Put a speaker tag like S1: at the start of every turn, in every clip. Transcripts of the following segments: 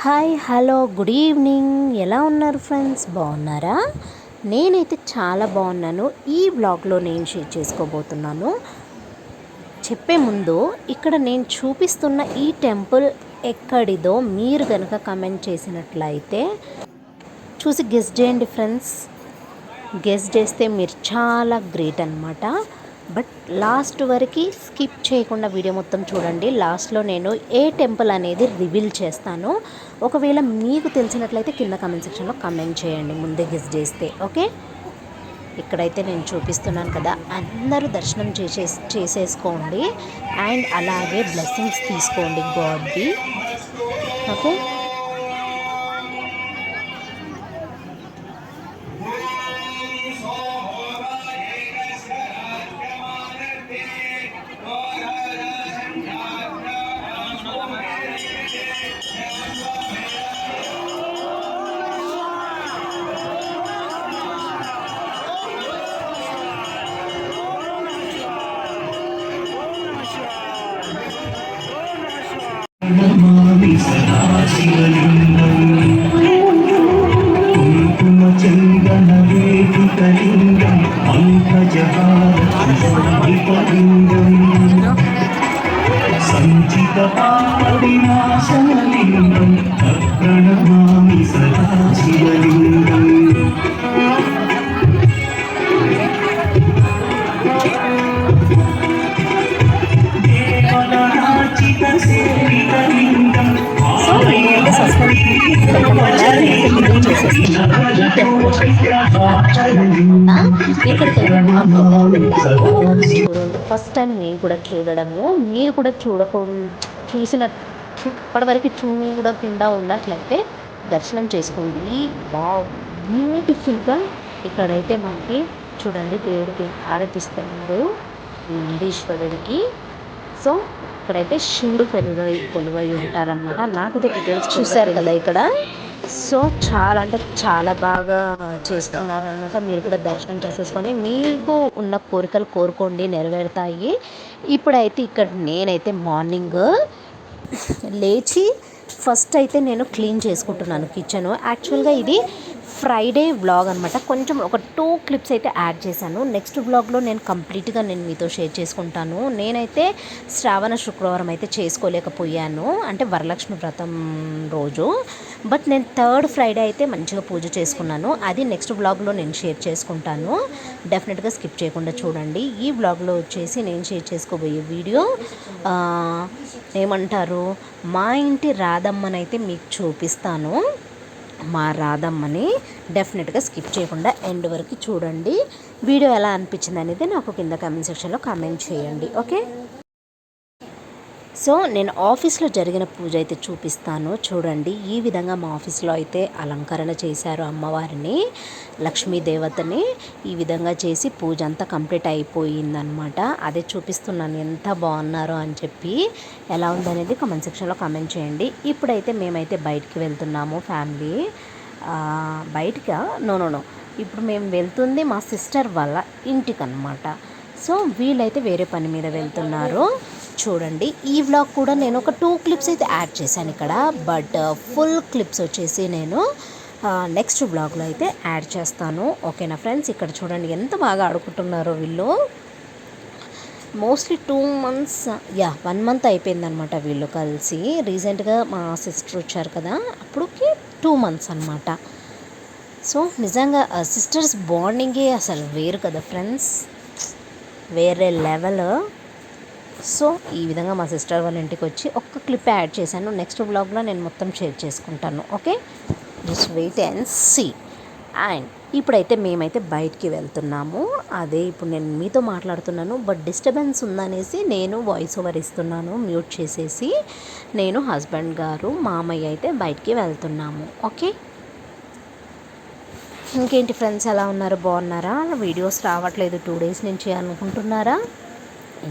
S1: Hi hello good evening. ఎలా ఉన్నారు friends? బాగున్నారా? నేనైతే చాలా బాగున్నాను. ఈ బ్లాగ్లో నేను షేర్ చేసుకోబోతున్నాను. చెప్పే ముందు ఇక్కడ నేను చూపిస్తున్న ఈ టెంపుల్ ఎక్కడిదో మీరు కనుక కమెంట్ చేసినట్లయితే చూసి గెస్ట్ చేయండి ఫ్రెండ్స్. గెస్ట్ చేస్తే మీరు చాలా గ్రేట్ అనమాట బట్ లాస్ట్ వరకు స్కిప్ చేయకుండా వీడియో మొత్తం చూడండి. లాస్ట్లో నేను ఏ టెంపుల్ అనేది రివీల్ చేస్తాను. ఒకవేళ మీకు తెలిసినట్లయితే కింద కమెంట్ సెక్షన్లో కమెంట్ చేయండి. ముందే గెస్ చేస్తే ఓకే? ఇక్కడైతే నేను చూపిస్తున్నాను కదా. అందరూ దర్శనం చేసే చేసేసుకోండి. అండ్ అలాగే బ్లెస్సింగ్స్ తీసుకోండి గాడ్ది ఓకే? 你大那时的英文 ఫస్ట్ టైం నేను కూడా చూడడము. మీరు కూడా చూడకుండా చూసిన ఇప్పటివరకు చూడకుండా ఉన్నట్లయితే దర్శనం చేసుకోండి. బావ్ బ్యూటిఫుల్గా ఇక్కడైతే మనకి చూడండి దేవుడికి ఆరాధిస్తున్నారు ఈశ్వరుడికి సో ఇక్కడైతే శివుడు కొలువై కొలువై ఉంటారనమాట నాకు డీటెయిల్స్ చూశారు కదా ఇక్కడ. సో చాలా అంటే చాలా బాగా చేస్తున్నారు అనమాట మీరు కూడా దర్శనం చేసేసుకొని మీకు ఉన్న కోరికలు కోరుకోండి నెరవేరుతాయి. ఇప్పుడైతే ఇక్కడ నేనైతే మార్నింగ్ లేచి ఫస్ట్ అయితే నేను క్లీన్ చేసుకుంటున్నాను కిచెన్. యాక్చువల్గా ఇది ఫ్రైడే వ్లాగ్ అనమాట కొంచెం ఒక టూ క్లిప్స్ అయితే యాడ్ చేశాను. నెక్స్ట్ వ్లాగ్లో నేను కంప్లీట్గా నేను మీతో షేర్ చేసుకుంటాను. నేనైతే శ్రావణ శుక్రవారం అయితే చేసుకోలేకపోయాను. అంటే వరలక్ష్మి వ్రతం రోజు. బట్ నేను థర్డ్ ఫ్రైడే అయితే మంచిగా పూజ చేసుకున్నాను. అది నెక్స్ట్ వ్లాగ్లో నేను షేర్ చేసుకుంటాను. డెఫినెట్గా స్కిప్ చేయకుండా చూడండి. ఈ వ్లాగ్లో వచ్చేసి నేను షేర్ చేసుకోబోయే వీడియో ఏమంటారు? మా ఇంటి రాధమ్మనైతే మీకు చూపిస్తాను. మా రాధమ్మని డెఫినెట్గా స్కిప్ చేయకుండా ఎండ్ వరకు చూడండి. వీడియో ఎలా అనిపించింది అనేది నాకు కింద కామెంట్ సెక్షన్లో కామెంట్ చేయండి. ఓకే? సో నేను ఆఫీస్లో జరిగిన పూజ అయితే చూపిస్తాను. చూడండి ఈ విధంగా మా ఆఫీస్లో అయితే అలంకరణ చేశారు అమ్మవారిని లక్ష్మీ దేవతని ఈ విధంగా చేసి పూజ అంతా కంప్లీట్ అయిపోయిందనమాట అదే చూపిస్తున్నాను ఎంత బాగున్నారో అని చెప్పి. ఎలా ఉందనేది కమెంట్ సెక్షన్లో కమెంట్ చేయండి. ఇప్పుడైతే మేమైతే బయటికి వెళ్తున్నాము ఫ్యామిలీ బయటికా? నో నో నో ఇప్పుడు మేము వెళ్తుంది మా సిస్టర్ వాళ్ళ ఇంటికి అనమాట సో వీళ్ళైతే వేరే పని మీద వెళ్తున్నారు. చూడండి. ఈ వ్లాగ్ కూడా నేను ఒక టూ క్లిప్స్ అయితే యాడ్ చేశాను ఇక్కడ. బట్ ఫుల్ క్లిప్స్ వచ్చేసి నేను uh, నెక్స్ట్ బ్లాగ్లో అయితే యాడ్ చేస్తాను. ఓకేనా ఫ్రెండ్స్ ఇక్కడ చూడండి ఎంత బాగా ఆడుకుంటున్నారో వీళ్ళు. మోస్ట్లీ టూ మంత్స్ యా వన్ మంత్ అయిపోయిందనమాట వీళ్ళు కలిసి. రీసెంట్గా మా సిస్టర్ వచ్చారు కదా అప్పుడుకి టూ మంత్స్ అనమాట సో నిజంగా uh, సిస్టర్స్ బాండింగే అసలు వేరు కదా ఫ్రెండ్స్ వేరే లెవెల్ సో ఈ విధంగా మా సిస్టర్ వాళ్ళ ఇంటికి వచ్చి ఒక్క క్లిప్ యాడ్ చేశాను. నెక్స్ట్ బ్లాగ్లో నేను మొత్తం షేర్ చేసుకుంటాను. Okay? Just wait and see and ఇప్పుడైతే మేమైతే బయటికి వెళ్తున్నాము. అదే ఇప్పుడు నేను మీతో మాట్లాడుతున్నాను. బట్ డిస్టర్బెన్స్ ఉందనేసి నేను వాయిస్ ఓవర్ ఇస్తున్నాను. మ్యూట్ చేసేసి నేను హస్బెండ్ గారు మామయ్య అయితే బయటికి వెళ్తున్నాము. ఓకే? ఇంకేంటి ఫ్రెండ్స్ ఎలా ఉన్నారు? బాగున్నారా? వీడియోస్ రావట్లేదు. టూ డేస్ నుంచి అనుకుంటున్నారా?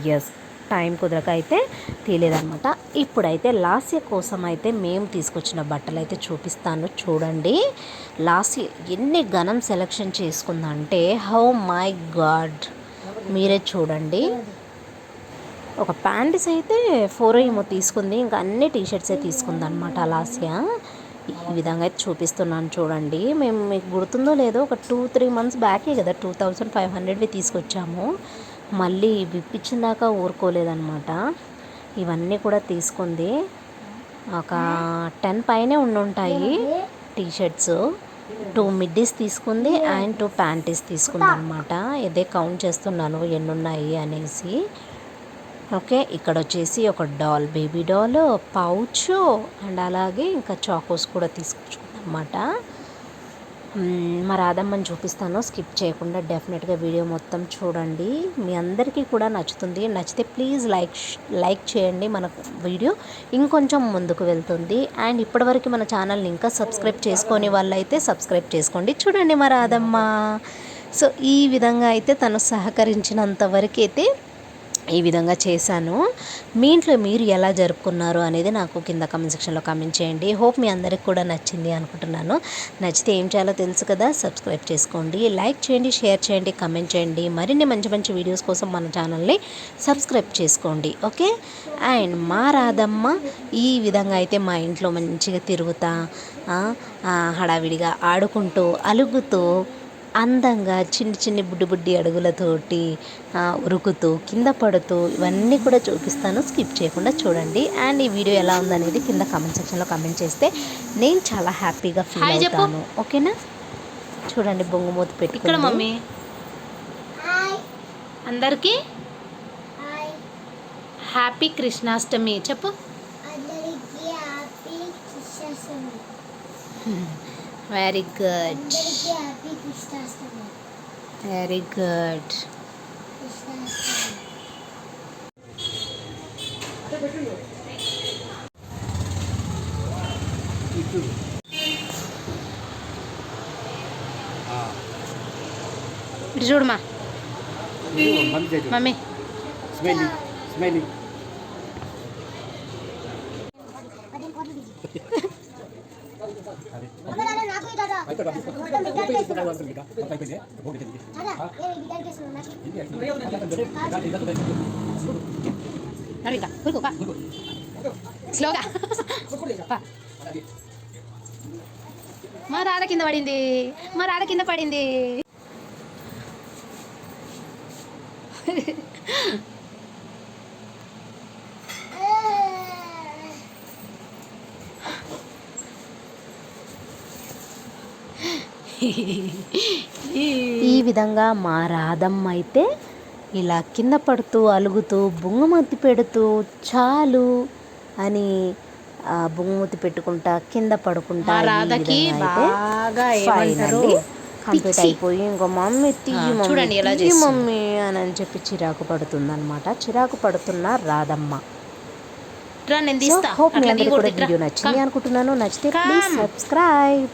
S1: ఎస్ టైం కుదరక అయితే తీయలేదనమాట ఇప్పుడైతే లాస్య కోసం అయితే మేము తీసుకొచ్చిన బట్టలు అయితే చూపిస్తాను చూడండి. లాస్య ఎన్ని ఘనం సెలెక్షన్ చేసుకుందంటే హౌ మై గాడ్! మీరే చూడండి. ఒక ప్యాంటీస్ అయితే ఫోర్ ఏమో తీసుకుంది ఇంకా అన్ని టీ తీసుకుందనమాట లాస్య. ఈ విధంగా అయితే చూపిస్తున్నాను చూడండి. మేము మీకు గుర్తుందో లేదో ఒక టూ త్రీ మంత్స్ బ్యాకే కదా టూ థౌజండ్ ఫైవ్ హండ్రెడ్వి తీసుకొచ్చాము. మళ్ళీ విప్పించిన దాకా ఇవన్నీ కూడా తీసుకుంది. ఒక టెన్ పైనే ఉండుంటాయి టీ షర్ట్స్ టూ మిడ్డీస్ తీసుకుంది అండ్ టూ ప్యాంటీస్ తీసుకుంది అనమాట ఇదే కౌంట్ చేస్తున్నాను ఎన్ని ఉన్నాయి అనేసి. ఓకే ఇక్కడ వచ్చేసి ఒక doll baby doll pouch and అలాగే ఇంకా చాకోస్ కూడా తీసుకొచ్చుకుంది అనమాట మా రాధమ్మని చూపిస్తాను. స్కిప్ చేయకుండా డెఫినెట్గా వీడియో మొత్తం చూడండి. మీ అందరికీ కూడా నచ్చుతుంది. నచ్చితే ప్లీజ్ లైక్ లైక్ చేయండి మన వీడియో. ఇంకొంచెం ముందుకు వెళ్తుంది. అండ్ ఇప్పటివరకు మన ఛానల్ని ఇంకా సబ్స్క్రైబ్ చేసుకొని వాళ్ళైతే సబ్స్క్రైబ్ చేసుకోండి. చూడండి మా రాధమ్మ. సో ఈ విధంగా అయితే తను సహకరించినంత వరకు అయితే ఈ విధంగా చేశాను. మీ ఇంట్లో మీరు ఎలా జరుపుకున్నారు అనేది నాకు కింద కమెంట్ సెక్షన్లో కామెంట్ చేయండి. హోప్ మీ అందరికి కూడా నచ్చింది అనుకుంటున్నాను. నచ్చితే ఏం చేయాలో తెలుసు కదా? సబ్స్క్రైబ్ చేసుకోండి. లైక్ చేయండి షేర్ చేయండి కమెంట్ చేయండి. మరిన్ని మంచి మంచి వీడియోస్ కోసం మన ఛానల్ని సబ్స్క్రైబ్ చేసుకోండి. ఓకే అండ్ మా రాధమ్మ ఈ విధంగా అయితే మా ఇంట్లో మంచిగా తిరుగుతా హడావిడిగా ఆడుకుంటూ అలుగుతూ అందంగా చిన్ని చిన్ని బుడ్డి బుడ్డి అడుగులతోటి ఆ, ఉరుకుతూ కింద పడుతూ ఇవన్నీ కూడా చూపిస్తాను. స్కిప్ చేయకుండా చూడండి. అండ్ ఈ వీడియో ఎలా ఉందనేది కింద కామెంట్ సెక్షన్లో కామెంట్ చేస్తే నేను చాలా హ్యాపీగా ఫీల్. అవుతాను. ఓకేనా? చూడండి బొంగుమూత పెట్టి
S2: ఇక్కడ మమ్మీ. అందరికీ హ్యాపీ కృష్ణాష్టమి. చెప్పు.
S3: అందరికీ హ్యాపీ కృష్ణాష్టమి.
S1: వెరీ గుడ్
S3: అందరికీ happy Krishnashtami
S1: very good
S3: Krishnashtami
S2: ఇటు చూడమా మమ్మీ
S4: స్మైలింగ్ స్మైలింగ్
S3: నాకు ఇదాదా దాదా నేను బిడ్డ చేస్తున్నా
S2: నడు ఇంకా ఊరుకో పా స్లోగా. మా రాడ కింద పడింది. మా రాడ కింద పడింది.
S1: ఈ విధంగా మా రాధమ్మ అయితే ఇలా కింద పడుతూ అలుగుతూ బొంగుమతి పెడుతూ చాలు అని ఆ, బొంగుమతి పెట్టుకుంటా కింద పడుకుంటా
S2: రాధకి బాగా
S1: కంప్లీట్. అయిపోయి ఇంకా మమ్మీ తీయి మమ్మీ తీయి. మమ్మీ అని అని చెప్పి చిరాకు పడుతుందన్నమాట చిరాకు పడుతున్న రాధమ్మ హోప్ మీ అందరికీ కూడా. వీడియో నచ్చింది. అనుకుంటున్నాను నచ్చితే ప్లీజ్. సబ్స్క్రైబ్